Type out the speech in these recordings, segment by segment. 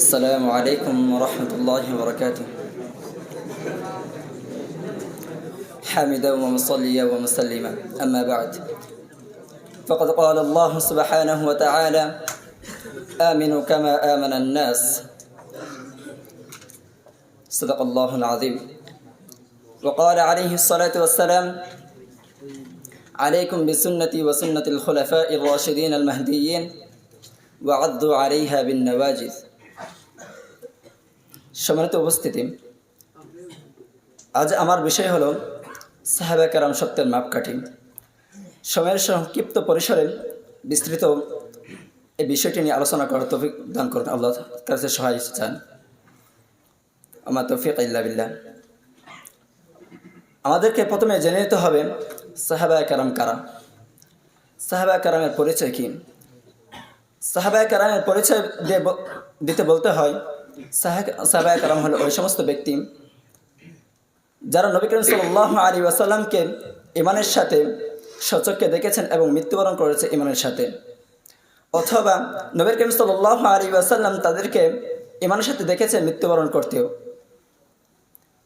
السلام عليكم ورحمة الله وبركاته. حامدا ومصليا ومسلما. أما بعد. فقد قال الله سبحانه وتعالى آمنوا كما آمن الناس. صدق الله العظيم. وقال عليه الصلاة والسلام عليكم بسنتي وسنة الخلفاء الراشدين المهديين وعضوا عليها بالنواجذ. সম্মানিত উপস্থিতি। আজ আমার বিষয় হলো সাহাবা কারাম সত্যের মাপকাঠি। সময়ের সংক্ষিপ্ত পরিসরে বিস্তৃত এই বিষয়টি নিয়ে আলোচনা করার তৌফিক দান করুন। আল্লাহ কাছে সহায় চান। আমার তৌফিক ইল্লা বিল্লাহ। আমাদেরকে প্রথমে জেনে নিতে হবে সাহাবা কারাম কারা। সাহাবা কারামের পরিচয় কি? সাহাবা কারামের পরিচয় দিয়ে দিতে বলতে হয় সাহাবা কারাম হলো ওই সমস্ত ব্যক্তি যারা নবী করিম সাল্লাহ আলী ওয়াসাল্লামকে ইমানের সাথে সচককে দেখেছেন এবং মৃত্যুবরণ করেছে ইমানের সাথে। অথবা নবী করিম সাল্লাহ আলী ওয়াসাল্লাম তাদেরকে ইমানের সাথে দেখেছে মৃত্যুবরণ করতেও।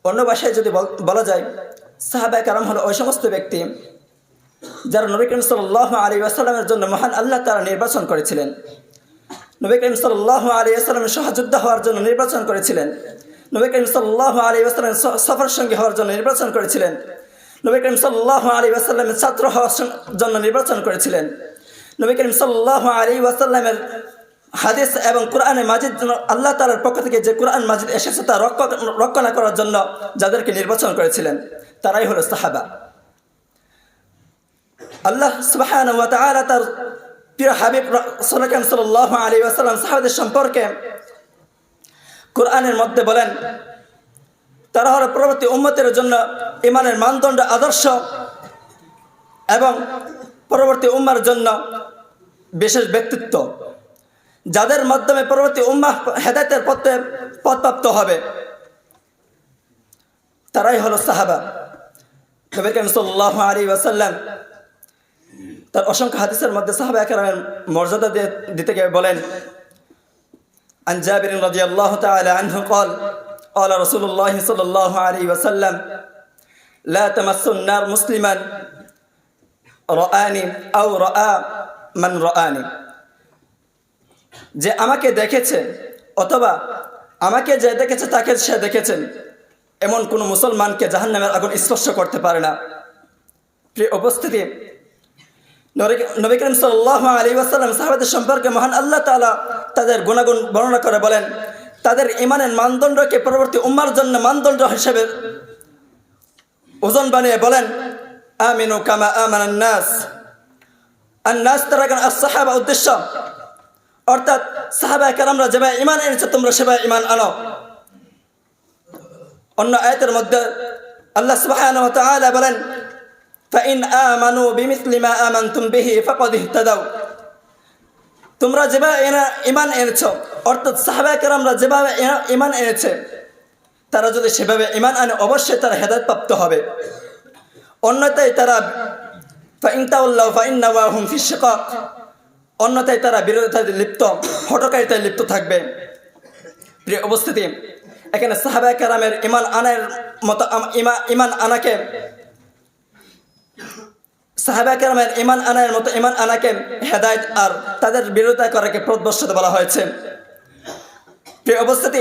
অন্য ভাষায় যদি বল- যায় সাহাবা কারাম হলো ওই সমস্ত ব্যক্তি যারা নবী করিম সাল্লাহ আলী আসাল্লামের জন্য মহান আল্লাহ তারা নির্বাচন করেছিলেন। নবী করিম সাল্লাহ আলী আসসালামের সহযোদ্ধা হওয়ার জন্য নির্বাচন করেছিলেন। নবী করিম সাল্লাহ আলী আসসালামের সফর সঙ্গী হওয়ার জন্য নির্বাচন করেছিলেন। নবী করিম সাল্লাহ আলী আসাল্লামের ছাত্র হওয়ার জন্য নির্বাচন করেছিলেন। নবী করিম সাল্লাহ আলী আসাল্লামের হাদিস এবং কোরআনে মাজিদ আল্লাহ তালার পক্ষ থেকে যে কোরআন মাজিদ এসেছে তা রক্ষণা করার জন্য যাদেরকে নির্বাচন করেছিলেন, তারাই হলো সাহাবা। আল্লাহ তাআলা তার প্রিয় হাবিব সাল্লাম সাল্লাল্লাহু আলাইহি ওয়াসাল্লাম সাহাবাদের সম্পর্কে কোরআনের মধ্যে বলেন তারা হলো পরবর্তী উম্মতের জন্য ইমানের মানদণ্ড আদর্শ এবং পরবর্তী উম্মার জন্য বিশেষ ব্যক্তিত্ব, যাদের মাধ্যমে পরবর্তী উম্মাহ হেদায়তের পথে পথপ্রাপ্ত হবে। তারাই হলো সাহাবা। নবী করিম সাল্লাল্লাহু আলাইহি ওয়াসাল্লাম তার অসংখ্য হাদিসের মধ্যে সাহাবা একরামের মর্যাদা দিয়ে দিতে গিয়ে বলেন عن جابر رضي الله تعالى عنه قال قال رسول الله صلى الله عليه وسلم لا تمس النار مسلما رآني أو رأى من رآني যে আমাকে দেখেছে অথবা আমাকে যে দেখেছে তাকে সে দেখেছেন এমন কোনো মুসলমানকে জাহান্নামের আগুন স্পর্শ করতে পারে না প্রিয় উপস্থিতি নবী- করিম সাল্লাহ আলী ওয়াসাল্লাম সাহাবাদের সম্পর্কে মহান আল্লাহ তাআলা তাদের গুণাগুণ বর্ণনা করে বলেন, তাদের ইমানের মানদণ্ডকে পরবর্তী উম্মার জন্য মানদণ্ড হিসেবে ওজন বানিয়ে বলেন, আমিনু কামা আমান নাস। আর নাস তারা সাহাবা উদ্দেশ্য? অর্থাৎ সাহাবা কারামরা যেভাবে ইমান এনেছে, তোমরা সেভাবে ইমান আনো। অন্য আয়াতের মধ্যে আল্লাহ তাআলা বলেন ফাইন আমানু বিমিসলিমা আমান তুম বিহি ফকদিহতাদাও তোমরা যেভাবে এনা ইমান এনেছ, অর্থাৎ সাহাবা কেরামরা যেভাবে ইমান এনেছে, তারা যদি সেভাবে ইমান আনে, অবশ্যই তারা হেদায়ত প্রাপ্ত হবে। অন্যতায় তারা ফাইনতাউল্লাহ ফাইন্নাওয়া হুম ফিসক অন্যথায় তারা বিরোধিতা লিপ্ত হটকারিতায় লিপ্ত থাকবে। প্রিয় অবস্থিতি এখানে সাহাবা কেরামের ইমান আনের মতো ইমান আনাকে সাহাবা কেরামের ইমান আনার মতো ইমান আনাকে হেদায়ত আর তাদের বিরোধিতা করাকে প্রদর্শিত বলা হয়েছে। প্রিয় উপস্থিতি,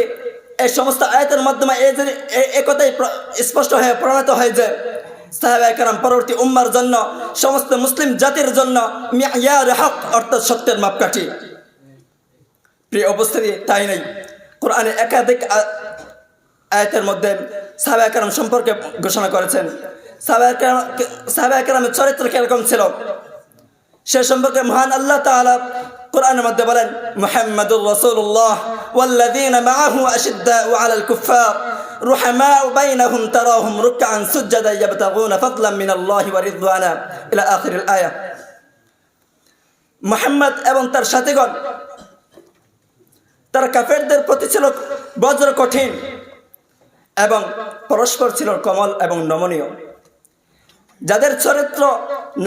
এই সমস্ত আয়াতের মাধ্যমে এই যে এ- এ স্পষ্ট হয়ে প্রমাণিত হয় যে সাহাবা কেরাম পরবর্তী উম্মার জন্য, সমস্ত মুসলিম জাতির জন্য হক অর্থাৎ সত্যের মাপকাঠি। প্রিয় উপস্থিতি, তাই নেই। কোরআনে একাধিক আয়াতের মধ্যে সাহাবা একরাম সম্পর্কে ঘোষণা করেছেন। সাহাবা একরামের চরিত্র কিরকম ছিল সে সম্পর্কে মহান আল্লাহ তাআলা কোরআনের মধ্যে বলেন মুহাম্মাদুর রাসূলুল্লাহ ওয়াল্লাযীনা মাআহু আশিদ্দাউ আলাল কুফার رحماء بينهم تراهم ركعا سجدا يبتغون فضلا من الله ورضوانا إلى آخر الآية মোহাম্মদ এবং তার সাথীগণ তারা কাফেরদের প্রতি ছিল বজ্র কঠিন এবং পরস্পর ছিল কমল এবং নমনীয় যাদের চরিত্র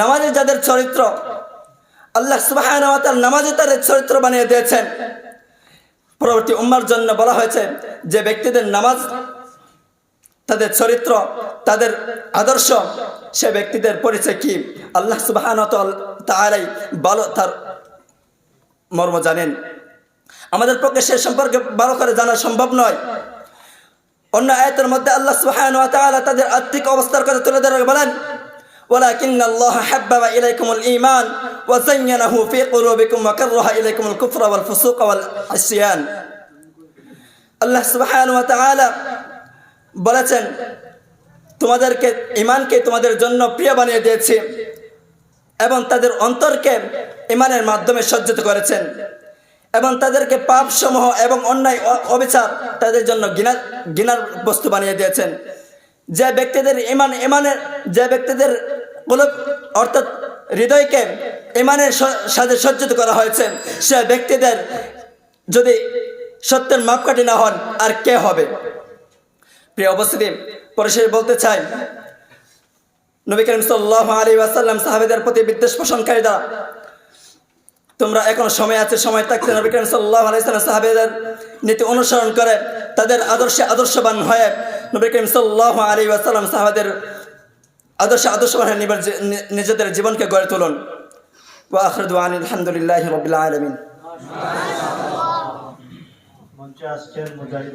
নামাজে যাদের চরিত্র, আল্লাহ সুবাহ নামাজে তাদের চরিত্র বানিয়ে দিয়েছেন। পরবর্তী উম্মার জন্য বলা হয়েছে যে ব্যক্তিদের নামাজ, তাদের চরিত্র, তাদের আদর্শ, সে ব্যক্তিদের পরিচয় কি? আল্লাহ সুবাহান তাহারাই ভালো তার মর্ম জানেন। আমাদের পক্ষে সে সম্পর্কে ভালো করে জানা সম্ভব নয়। অন্য আয়তের মধ্যে আল্লাহ তাআলা তাদের আত্মিক অবস্থার কথা তুলে ধরে বলেন ولكن الله حبب إليكم الإيمان وزينه في قلوبكم وكره إليكم الكفر والفسوق والعصيان আল্লাহ সুবহান ওয়া তাআলা বলেছেন তোমাদেরকে ইমানকে তোমাদের জন্য প্রিয় বানিয়ে দিয়েছি এবং তাদের অন্তরকে ইমানের মাধ্যমে সজ্জিত করেছেন এবং তাদেরকে পাপ সমূহ এবং অন্যায় অ- অবিচার তাদের জন্য গিনার গিনার বস্তু বানিয়ে দিয়েছেন যে ব্যক্তিদের ইমান ইমানের যে ব্যক্তিদের কুলুব অর্থাৎ হৃদয়কে ইমানের সাথে সজ্জিত করা হয়েছে। সে ব্যক্তিদের যদি সত্যের মাপকাঠি না হন, আর কে হবে? প্রিয় উপস্থিতি, পরিশেষে বলতে চাই, নবী করিম সাল্লাহ আলী ওয়াসাল্লাম সাহাবেদের প্রতি বিদ্বেষ পোষণকারীরা, তোমরা এখন সময় আছে, সময় থাকতে নবী করিম সাল্লাহ আলাইসাল্লাম সাহাবেদের নীতি অনুসরণ করে তাদের আদর্শে আদর্শবান হয়ে নবী করিম সাল্লাহ আলী ওয়াসাল্লাম সাহাবেদের আদর্শে আদর্শবান হয়ে নিবার নিজেদের জীবনকে গড়ে তুলুন। আলহামদুলিল্লাহ রবিল্লা আলমিন।